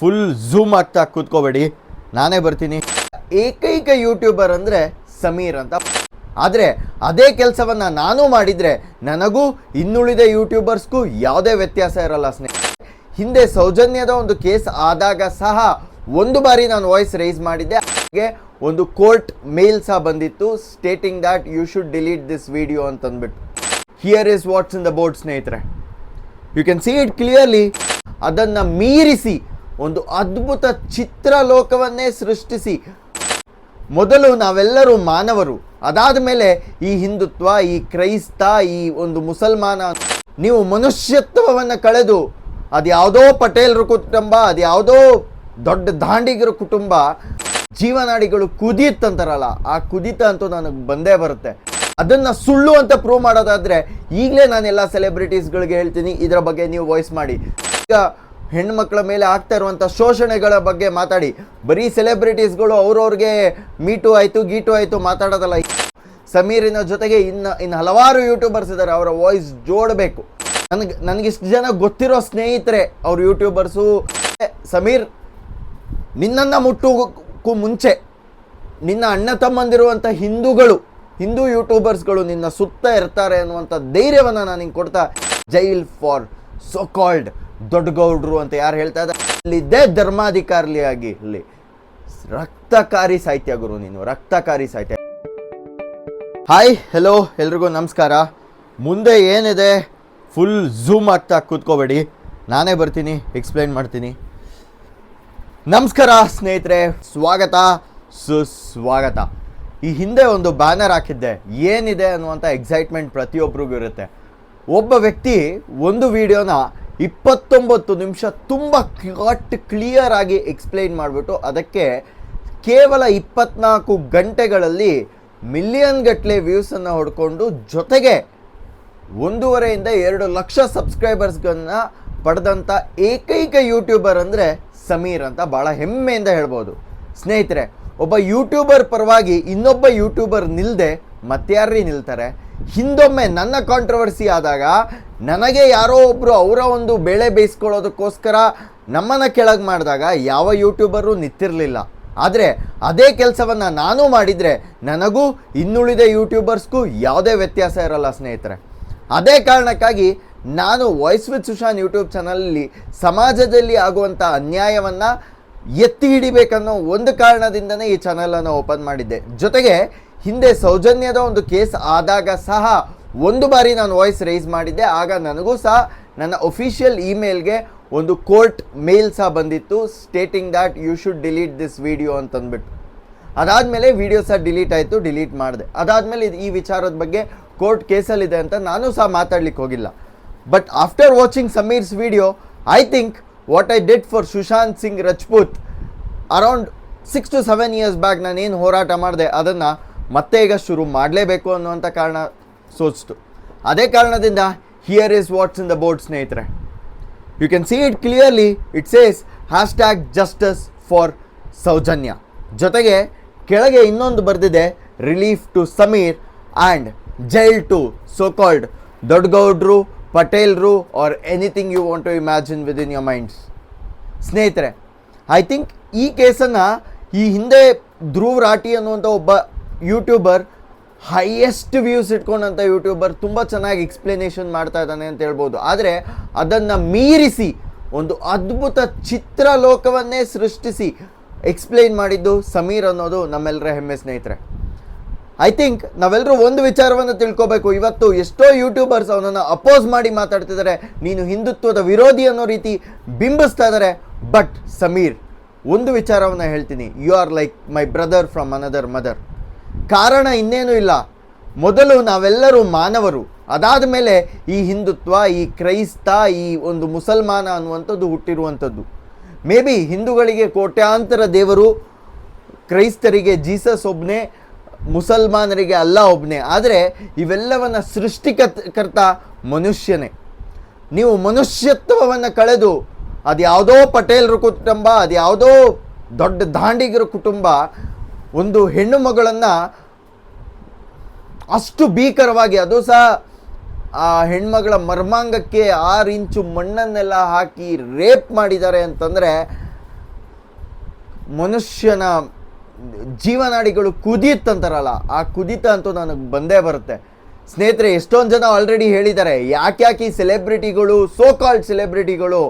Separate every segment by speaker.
Speaker 1: Full zoom ಆಗ್ತಾ ಕೂತ್ಕೋಬೇಡಿ. ನಾನೇ ಬರ್ತೀನಿ. ಏಕೈಕ ಯೂಟ್ಯೂಬರ್ ಅಂದರೆ ಸಮೀರ್ ಅಂತ. ಆದರೆ ಅದೇ ಕೆಲಸವನ್ನು ನಾನು ಮಾಡಿದರೆ ನನಗೂ ಇನ್ನುಳಿದ ಯೂಟ್ಯೂಬರ್ಸ್ಗೂ ಯಾವುದೇ ವ್ಯತ್ಯಾಸ ಇರಲ್ಲ ಸ್ನೇಹಿತರೆ ಹಿಂದೆ ಸೌಜನ್ಯದ ಒಂದು ಕೇಸ್ ಆದಾಗ ಸಹ ಒಂದು ಬಾರಿ ನಾನು ವಾಯ್ಸ್ ರೈಸ್ ಮಾಡಿದ್ದೆ. ಹಾಗೆ ಒಂದು ಕೋರ್ಟ್ ಮೇಲ್ ಸಹ ಬಂದಿತ್ತು stating that you should delete this video ಅಂತಂದ್ಬಿಟ್ಟು. Here is what's in the board ಸ್ನೇಹಿತರೆ. You can see it clearly ಅದನ್ನು ಮೀರಿಸಿ ಒಂದು ಅದ್ಭುತ ಚಿತ್ರಲೋಕವನ್ನೇ ಸೃಷ್ಟಿಸಿ. ಮೊದಲು ನಾವೆಲ್ಲರೂ ಮಾನವರು. ಅದಾದ ಮೇಲೆ ಈ ಹಿಂದುತ್ವ, ಈ ಕ್ರೈಸ್ತ, ಈ ಒಂದು ಮುಸಲ್ಮಾನ, ನೀವು ಮನುಷ್ಯತ್ವವನ್ನು ಕಳೆದು ಅದ್ಯಾವುದೋ ಪಟೇಲ್ರ ಕುಟುಂಬ ಅದ್ಯಾವುದೋ ದೊಡ್ಡ ದಾಂಡಿಗರ ಕುಟುಂಬ, ಜೀವನಾಡಿಗಳು ಕುದಿಯುತ್ತಂತಾರಲ್ಲ ಆ ಕುದಿತ ಅಂತೂ ನನಗೆ ಬಂದೇ ಬರುತ್ತೆ. ಅದನ್ನು ಸುಳ್ಳು ಅಂತ ಪ್ರೂವ್ ಮಾಡೋದಾದರೆ, ಈಗಲೇ ನಾನೆಲ್ಲ ಸೆಲೆಬ್ರಿಟೀಸ್ಗಳಿಗೆ ಹೇಳ್ತೀನಿ, ಇದರ ಬಗ್ಗೆ ನೀವು ವಾಯ್ಸ್ ಮಾಡಿ. ಈಗ ಹೆಣ್ಮಕ್ಳ ಮೇಲೆ ಆಗ್ತಾ ಇರುವಂಥ ಶೋಷಣೆಗಳ ಬಗ್ಗೆ ಮಾತಾಡಿ. ಬರೀ ಸೆಲೆಬ್ರಿಟೀಸ್ಗಳು ಅವ್ರವ್ರಿಗೆ ಮೀಟು ಆಯಿತು, ಗೀಟು ಆಯಿತು ಮಾತಾಡೋದಲ್ಲ. ಸಮೀರಿನ ಜೊತೆಗೆ ಇನ್ನು ಇನ್ನು ಹಲವಾರು ಯೂಟ್ಯೂಬರ್ಸ್ ಇದ್ದಾರೆ ಅವರ ವಾಯ್ಸ್ ಜೋಡಬೇಕು. ನನಗೆ ನನಗಿಷ್ಟು ಜನ ಗೊತ್ತಿರೋ ಸ್ನೇಹಿತರೆ, ಅವ್ರ ಯೂಟ್ಯೂಬರ್ಸು ಸಮೀರ್, ನಿನ್ನನ್ನು ಮುಟ್ಟೋಕ್ಕೂ ಮುಂಚೆ ನಿನ್ನ ಅಣ್ಣ ತಮ್ಮಂದಿರುವಂಥ ಹಿಂದೂಗಳು, ಹಿಂದೂ ಯೂಟ್ಯೂಬರ್ಸ್ಗಳು ನಿನ್ನ ಸುತ್ತ ಇರ್ತಾರೆ ಅನ್ನುವಂಥ ಧೈರ್ಯವನ್ನು ನಾನು ನಿಂಗೆ ಕೊಡ್ತಾ ಜೈಲ್ ಫಾರ್ ಸೋ ಕಾಲ್ಡ್ ದೊಡ್ಡಗೌಡ್ರು ಅಂತ ಯಾರು ಹೇಳ್ತಾ ಇದ್ದಾರೆ? ಅಲ್ಲಿದ್ದೇ ಧರ್ಮಾಧಿಕಾರಿ ಆಗಿ ಇಲ್ಲಿ ರಕ್ತಕಾರಿ ಸಾಹಿತ್ಯ ಗುರು ನೀನು, ರಕ್ತಕಾರಿ ಸಾಹಿತ್ಯ. ಹಾಯ್ ಹೆಲೋ ಎಲ್ರಿಗೂ ನಮಸ್ಕಾರ. ಮುಂದೆ ಏನಿದೆ? ಫುಲ್ ಝೂಮ್ ಆಗ್ತಾ ಕೂತ್ಕೋಬೇಡಿ. ನಾನೇ ಬರ್ತೀನಿ ಎಕ್ಸ್ಪ್ಲೈನ್ ಮಾಡ್ತೀನಿ. ನಮಸ್ಕಾರ ಸ್ನೇಹಿತರೆ, ಸ್ವಾಗತ, ಸುಸ್ವಾಗತ. ಈ ಹಿಂದೆ ಒಂದು ಬ್ಯಾನರ್ ಹಾಕಿದ್ದೆ. ಏನಿದೆ ಅನ್ನುವಂಥ ಎಕ್ಸೈಟ್ಮೆಂಟ್ ಪ್ರತಿಯೊಬ್ಬರಿಗೂ ಇರುತ್ತೆ. ಒಬ್ಬ ವ್ಯಕ್ತಿ ಒಂದು ವಿಡಿಯೋನ ಇಪ್ಪತ್ತೊಂಬತ್ತು ನಿಮಿಷ ತುಂಬ ಕಟ್ ಕ್ಲಿಯರ್ ಆಗಿ ಎಕ್ಸ್ಪ್ಲೈನ್ ಮಾಡಿಬಿಟ್ಟು ಅದಕ್ಕೆ ಕೇವಲ ಇಪ್ಪತ್ನಾಲ್ಕು ಗಂಟೆಗಳಲ್ಲಿ ಮಿಲಿಯನ್ ಗಟ್ಟಲೆ ವ್ಯೂಸನ್ನು ಹೊಡ್ಕೊಂಡು ಜೊತೆಗೆ ಒಂದೂವರೆಯಿಂದ ಎರಡು ಲಕ್ಷ ಸಬ್ಸ್ಕ್ರೈಬರ್ಸ್ಗಳನ್ನ ಪಡೆದಂಥ ಏಕೈಕ ಯೂಟ್ಯೂಬರ್ ಅಂದರೆ ಸಮೀರ್ ಅಂತ ಭಾಳ ಹೆಮ್ಮೆಯಿಂದ ಹೇಳ್ಬೋದು. ಸ್ನೇಹಿತರೆ, ಒಬ್ಬ ಯೂಟ್ಯೂಬರ್ ಪರವಾಗಿ ಇನ್ನೊಬ್ಬ ಯೂಟ್ಯೂಬರ್ ನಿಲ್ಲದೆ ಮತ್ಯಾರ್ರಿ ನಿಲ್ತಾರೆ? ಹಿಂದೊಮ್ಮೆ ನನ್ನ ಕಾಂಟ್ರವರ್ಸಿ ಆದಾಗ ನನಗೆ ಯಾರೋ ಒಬ್ಬರು ಅವರ ಒಂದು ಬೆಳೆ ಬೇಯಿಸ್ಕೊಳ್ಳೋದಕ್ಕೋಸ್ಕರ ನಮ್ಮನ್ನು ಕೆಳಗೆ ಮಾಡಿದಾಗ ಯಾವ ಯೂಟ್ಯೂಬರು ನಿಂತಿರಲಿಲ್ಲ. ಆದರೆ ಅದೇ ಕೆಲಸವನ್ನು ನಾನು ಮಾಡಿದರೆ ನನಗೂ ಇನ್ನುಳಿದ ಯೂಟ್ಯೂಬರ್ಸ್ಗೂ ಯಾವುದೇ ವ್ಯತ್ಯಾಸ ಇರಲ್ಲ ಸ್ನೇಹಿತರೆ. ಅದೇ ಕಾರಣಕ್ಕಾಗಿ ನಾನು ವಾಯ್ಸ್ ವಿತ್ ಸುಶಾನ್ ಯೂಟ್ಯೂಬ್ ಚಾನಲಲ್ಲಿ ಸಮಾಜದಲ್ಲಿ ಆಗುವಂಥ ಅನ್ಯಾಯವನ್ನು ಎತ್ತಿ ಹಿಡಿಬೇಕನ್ನೋ ಒಂದು ಕಾರಣದಿಂದನೇ ಈ ಚಾನಲನ್ನು ಓಪನ್ ಮಾಡಿದ್ದೆ. ಜೊತೆಗೆ ಹಿಂದೆ ಸೌಜನ್ಯದ ಒಂದು ಕೇಸ್ ಆದಾಗ ಸಹ ಒಂದು ಬಾರಿ ನಾನು ವಾಯ್ಸ್ ರೈಸ್ ಮಾಡಿದ್ದೆ. ಆಗ ನನಗೂ ಸಹ ನನ್ನ ಒಫಿಷಿಯಲ್ ಇಮೇಲ್ಗೆ ಒಂದು ಕೋರ್ಟ್ ಮೇಲ್ ಸಹ ಬಂದಿತ್ತು. Stating that you should delete this video ಅಂತಂದ್ಬಿಟ್ಟು. ಅದಾದಮೇಲೆ ವಿಡಿಯೋ ಸಹ ಡಿಲೀಟ್ ಆಯಿತು ಡಿಲೀಟ್ ಮಾಡಿದೆ. ಅದಾದಮೇಲೆ ಈ ವಿಚಾರದ ಬಗ್ಗೆ ಕೋರ್ಟ್ ಕೇಸಲ್ಲಿದೆ ಅಂತ ನಾನು ಸಹ ಮಾತಾಡ್ಲಿಕ್ಕೆ ಹೋಗಿಲ್ಲ. But after watching Sameer's video I think what I did for Sushant Singh Rajput around six to seven years back ಏನು ಹೋರಾಟ ಮಾಡಿದೆ, ಅದನ್ನು ಮತ್ತೆ ಈಗ ಶುರು ಮಾಡಲೇಬೇಕು ಅನ್ನುವಂಥ ಕಾರಣ ಸೋಚಿತು ಅದೇ ಕಾರಣದಿಂದ here is what's in the board ಸ್ನೇಹಿತರೆ. You can see it clearly it says hash tag justice for Soujanya. ಜೊತೆಗೆ ಕೆಳಗೆ ಇನ್ನೊಂದು ಬರೆದಿದೆ relief to Sameer and jail to so called ದೊಡ್ಡಗೌಡ್ರು ಪಟೇಲ್ರು are anything you want to imagine with in your minds ಸ್ನೇಹಿತರೆ I think ಈ ಕೇಸನ್ನು ಈ ಹಿಂದೆ ಧ್ರುವ್ ರಾಟಿ ಅನ್ನುವಂಥ ಒಬ್ಬ ಯೂಟ್ಯೂಬರ್ ಹೈಯೆಸ್ಟ್ ವ್ಯೂಸ್ ಇಟ್ಕೊಂಡಂಥ ಯೂಟ್ಯೂಬರ್ ತುಂಬ ಚೆನ್ನಾಗಿ ಎಕ್ಸ್ಪ್ಲನೇಷನ್ ಮಾಡ್ತಾ ಇದ್ದಾನೆ ಅಂತ ಹೇಳ್ಬೋದು. ಆದರೆ ಅದನ್ನು ಮೀರಿಸಿ, ಒಂದು ಅದ್ಭುತ ಚಿತ್ರಲೋಕವನ್ನೇ ಸೃಷ್ಟಿಸಿ ಎಕ್ಸ್ಪ್ಲೈನ್ ಮಾಡಿದ್ದು ಸಮೀರ್ ಅನ್ನೋದು ನಮ್ಮೆಲ್ಲರ ಹೆಮ್ಮೆ ಸ್ನೇಹಿತರೆ. ಐ ಥಿಂಕ್ ನಾವೆಲ್ಲರೂ ಒಂದು ವಿಚಾರವನ್ನು ತಿಳ್ಕೋಬೇಕು. ಇವತ್ತು ಎಷ್ಟೋ ಯೂಟ್ಯೂಬರ್ಸ್ ಅವನನ್ನು ಅಪೋಸ್ ಮಾಡಿ ಮಾತಾಡ್ತಿದ್ದಾರೆ ನೀನು ಹಿಂದುತ್ವದ ವಿರೋಧಿ ಅನ್ನೋ ರೀತಿ ಬಿಂಬಿಸ್ತಾ ಇದ್ದಾರೆ ಬಟ್ ಸಮೀರ್, ಒಂದು ವಿಚಾರವನ್ನು ಹೇಳ್ತೀನಿ. You are like my brother from another mother ಕಾರಣ ಇನ್ನೇನು ಇಲ್ಲ. ಮೊದಲು ನಾವೆಲ್ಲರೂ ಮಾನವರು. ಅದಾದ ಮೇಲೆ ಈ ಹಿಂದುತ್ವ, ಈ ಕ್ರೈಸ್ತ, ಈ ಒಂದು ಮುಸಲ್ಮಾನ ಅನ್ನುವಂಥದ್ದು ಹುಟ್ಟಿರುವಂಥದ್ದು. ಮೇ ಬಿ ಹಿಂದೂಗಳಿಗೆ ಕೋಟ್ಯಾಂತರ ದೇವರು ಕ್ರೈಸ್ತರಿಗೆ, ಜೀಸಸ್ ಒಬ್ಬನೇ ಮುಸಲ್ಮಾನರಿಗೆ ಅಲ್ಲ ಒಬ್ಬನೇ ಆದರೆ ಇವೆಲ್ಲವನ್ನ ಸೃಷ್ಟಿಕರ್ತ ಮನುಷ್ಯನೇ. ನೀವು ಮನುಷ್ಯತ್ವವನ್ನು ಕಳೆದು ಅದು ಯಾವುದೋ ಪಟೇಲ್ರ ಕುಟುಂಬ ಅದು ಯಾವುದೋ ದೊಡ್ಡ ದಾಂಡಿಗರ ಕುಟುಂಬ ಒಂದು ಹೆಣ್ಣು ಮಗಳನ್ನು ಅಷ್ಟು ಭೀಕರವಾಗಿ, ಅದು ಸಹ ಆ ಹೆಣ್ಮಗಳ ಮರ್ಮಾಂಗಕ್ಕೆ ಆರು ಇಂಚು ಮಣ್ಣನ್ನೆಲ್ಲ ಹಾಕಿ ರೇಪ್ ಮಾಡಿದ್ದಾರೆ ಅಂತಂದರೆ ಮನುಷ್ಯನ ಜೀವನಾಡಿಗಳು ಕುದಿಯುತ್ತಂತಾರಲ್ಲ ಆ ಕುದಿತ ಅಂತೂ ನನಗೆ ಬಂದೇ ಬರುತ್ತೆ. ಸ್ನೇಹಿತರೆ, ಎಷ್ಟೊಂದು ಜನ ಆಲ್ರೆಡಿ ಹೇಳಿದ್ದಾರೆ ಯಾಕೆ ಯಾಕೆ ಈ ಸೆಲೆಬ್ರಿಟಿಗಳು ಸೋ ಕಾಲ್ಡ್ ಸೆಲೆಬ್ರಿಟಿಗಳು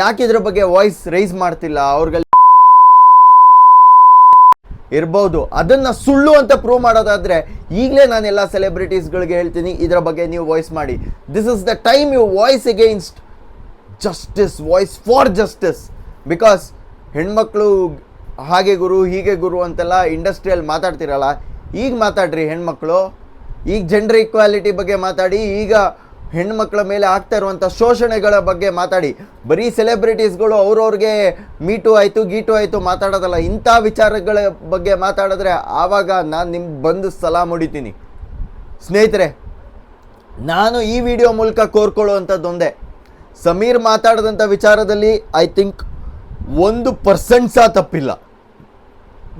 Speaker 1: ಯಾಕೆ ಇದ್ರ ಬಗ್ಗೆ ವಾಯ್ಸ್ ರೈಸ್ ಮಾಡ್ತಿಲ್ಲ ಅವ್ರಿಗೆ ಇರ್ಬೋದು. ಅದನ್ನು ಸುಳ್ಳು ಅಂತ ಪ್ರೂವ್ ಮಾಡೋದಾದರೆ ಈಗಲೇ ನಾನು ಎಲ್ಲ ಸೆಲೆಬ್ರಿಟೀಸ್ಗಳಿಗೆ ಹೇಳ್ತೀನಿ, ಇದರ ಬಗ್ಗೆ ನೀವು ವಾಯ್ಸ್ ಮಾಡಿ. This is the time you voice against justice voice for justice because ಹೆಣ್ಮಕ್ಳು ಹಾಗೆ ಗುರು, ಹೀಗೆ ಗುರು ಅಂತೆಲ್ಲ ಇಂಡಸ್ಟ್ರಿಯಲ್ಲಿ ಮಾತಾಡ್ತಿರಲ್ಲ, ಈಗ ಮಾತಾಡ್ರಿ ಹೆಣ್ಮಕ್ಳು, ಈಗ ಜೆಂಡರ್ ಈಕ್ವಾಲಿಟಿ ಬಗ್ಗೆ ಮಾತಾಡಿ, ಈಗ ಹೆಣ್ಮಕ್ಳ ಮೇಲೆ ಆಗ್ತಾ ಇರುವಂಥ ಶೋಷಣೆಗಳ ಬಗ್ಗೆ ಮಾತಾಡಿ. ಬರೀ ಸೆಲೆಬ್ರಿಟೀಸ್ಗಳು ಅವ್ರವ್ರಿಗೆ ಮೀಟು ಆಯಿತು, ಗೀಟು ಆಯಿತು ಮಾತಾಡೋದಲ್ಲ. ಇಂಥ ವಿಚಾರಗಳ ಬಗ್ಗೆ ಮಾತಾಡಿದ್ರೆ ಆವಾಗ ನಾನು ನಿಮ್ಗೆ ಬಂದು ಸಲಾ ಮುಡಿತೀನಿ ಸ್ನೇಹಿತರೆ, ನಾನು ಈ ವಿಡಿಯೋ ಮೂಲಕ ಕೋರ್ಕೊಳ್ಳುವಂಥದ್ದೊಂದೇ ಸಮೀರ್ ಮಾತಾಡಿದಂಥ ವಿಚಾರದಲ್ಲಿ ಐ ಥಿಂಕ್ ಒಂದು ಪರ್ಸೆಂಟ್ ಸಹ ತಪ್ಪಿಲ್ಲ.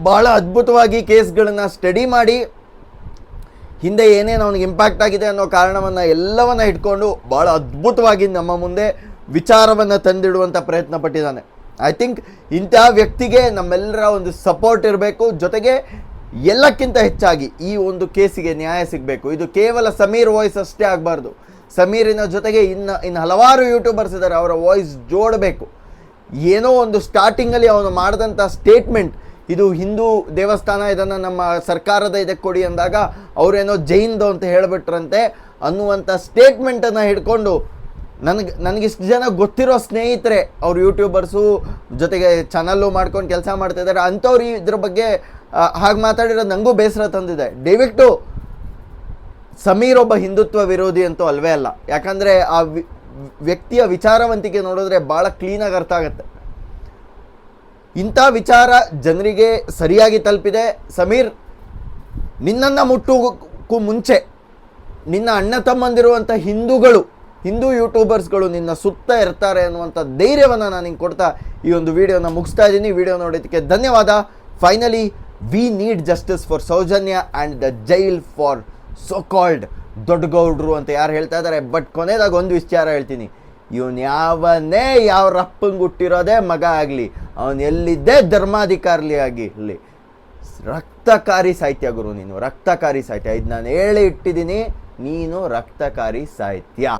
Speaker 1: ಭಾಳ ಅದ್ಭುತವಾಗಿ ಕೇಸ್ಗಳನ್ನು ಸ್ಟಡಿ ಮಾಡಿ ಹಿಂದೆ ಏನೇನು ಅವ್ನಿಗೆ ಇಂಪ್ಯಾಕ್ಟ್ ಆಗಿದೆ ಅನ್ನೋ ಕಾರಣವನ್ನು ಎಲ್ಲವನ್ನ ಇಟ್ಕೊಂಡು ಭಾಳ ಅದ್ಭುತವಾಗಿ ನಮ್ಮ ಮುಂದೆ ವಿಚಾರವನ್ನು ತಂದಿಡುವಂಥ ಪ್ರಯತ್ನ ಪಟ್ಟಿದ್ದಾನೆ. ಐ ಥಿಂಕ್ ಇಂತಹ ವ್ಯಕ್ತಿಗೆ ನಮ್ಮೆಲ್ಲರ ಒಂದು ಸಪೋರ್ಟ್ ಇರಬೇಕು. ಜೊತೆಗೆ ಎಲ್ಲಕ್ಕಿಂತ ಹೆಚ್ಚಾಗಿ ಈ ಒಂದು ಕೇಸಿಗೆ ನ್ಯಾಯ ಸಿಗಬೇಕು. ಇದು ಕೇವಲ ಸಮೀರ್ ವಾಯ್ಸ್ ಅಷ್ಟೇ ಆಗಬಾರ್ದು. ಸಮೀರಿನ ಜೊತೆಗೆ ಇನ್ನು ಇನ್ನು ಹಲವಾರು ಯೂಟ್ಯೂಬರ್ಸ್ ಇದ್ದಾರೆ ಅವರ ವಾಯ್ಸ್ ಜೋಡಬೇಕು. ಏನೋ ಒಂದು ಸ್ಟಾರ್ಟಿಂಗಲ್ಲಿ ಅವನು ಮಾಡಿದಂಥ ಸ್ಟೇಟ್ಮೆಂಟ್ ಇದು ಹಿಂದೂ ದೇವಸ್ಥಾನ, ಇದನ್ನು ನಮ್ಮ ಸರ್ಕಾರದ ಇದಕ್ಕೆ ಕೊಡಿ ಅಂದಾಗ ಅವರೇನೋ ಜೈನ್ದು ಅಂತ ಹೇಳಿಬಿಟ್ರಂತೆ ಅನ್ನುವಂಥ ಸ್ಟೇಟ್ಮೆಂಟನ್ನು ಹಿಡ್ಕೊಂಡು ನನಗೆ ನನಗಿಷ್ಟು ಜನ ಗೊತ್ತಿರೋ ಸ್ನೇಹಿತರೆ ಅವ್ರು ಯೂಟ್ಯೂಬರ್ಸು ಜೊತೆಗೆ ಚಾನಲ್ಲು ಮಾಡ್ಕೊಂಡು ಕೆಲಸ ಮಾಡ್ತಿದ್ದಾರೆ ಅಂಥವ್ರು ಇದ್ರ ಬಗ್ಗೆ ಹಾಗೆ ಮಾತಾಡಿರೋ ನನಗೂ ಬೇಸರ ತಂದಿದೆ. ದಯವಿಟ್ಟು ಸಮೀರ್ ಒಬ್ಬ ಹಿಂದುತ್ವ ವಿರೋಧಿ ಅಂತೂ ಅಲ್ವೇ ಅಲ್ಲ. ಯಾಕಂದರೆ ಆ ವ್ಯಕ್ತಿಯ ವಿಚಾರವಂತಿಕೆ ನೋಡಿದ್ರೆ ಭಾಳ ಕ್ಲೀನಾಗಿ ಅರ್ಥ ಆಗುತ್ತೆ. ಇಂಥ ವಿಚಾರ ಜನರಿಗೆ ಸರಿಯಾಗಿ ತಲುಪಿದೆ. ಸಮೀರ್, ನಿನ್ನನ್ನು ಮುಟ್ಟುವುದಕ್ಕೂ ಮುಂಚೆ ನಿನ್ನ ಅಣ್ಣ ತಮ್ಮಂದಿರುವಂಥ ಹಿಂದೂಗಳು, ಹಿಂದೂ ಯೂಟ್ಯೂಬರ್ಸ್ಗಳು ನಿನ್ನ ಸುತ್ತ ಇರ್ತಾರೆ ಅನ್ನುವಂಥ ಧೈರ್ಯವನ್ನು ನಾನು ನಿಂಗೆ ಕೊಡ್ತಾ ಈ ಒಂದು ವಿಡಿಯೋನ ಮುಗಿಸ್ತಾ ಇದ್ದೀನಿ. ವಿಡಿಯೋ ನೋಡೋದಕ್ಕೆ ಧನ್ಯವಾದ. Finally we need justice for Soujanya and the jail for so called ದೊಡ್ಡಗೌಡ್ರು ಅಂತ ಯಾರು ಹೇಳ್ತಾ ಇದ್ದಾರೆ. ಬಟ್ ಕೊನೆಯದಾಗ ಒಂದು ವಿಚಾರ ಹೇಳ್ತೀನಿ. ಇವನು ಯಾವನೇ ಯಾವ ರಪ್ಪಂಗೆ ಹುಟ್ಟಿರೋದೇ ಮಗ ಆಗಲಿ ಅವನು ಎಲ್ಲಿದ್ದೇ ಧರ್ಮಾಧಿಕಾರಿ ಇಲ್ಲಿ. ರಕ್ತಕಾರಿ ಸಾಹಿತ್ಯ ಗುರು ನೀನು, ರಕ್ತಕಾರಿ ಸಾಹಿತ್ಯ. ಇದು ನಾನು ಹೇಳಿ ಇಟ್ಟಿದ್ದೀನಿ, ನೀನು ರಕ್ತಕಾರಿ ಸಾಹಿತ್ಯ.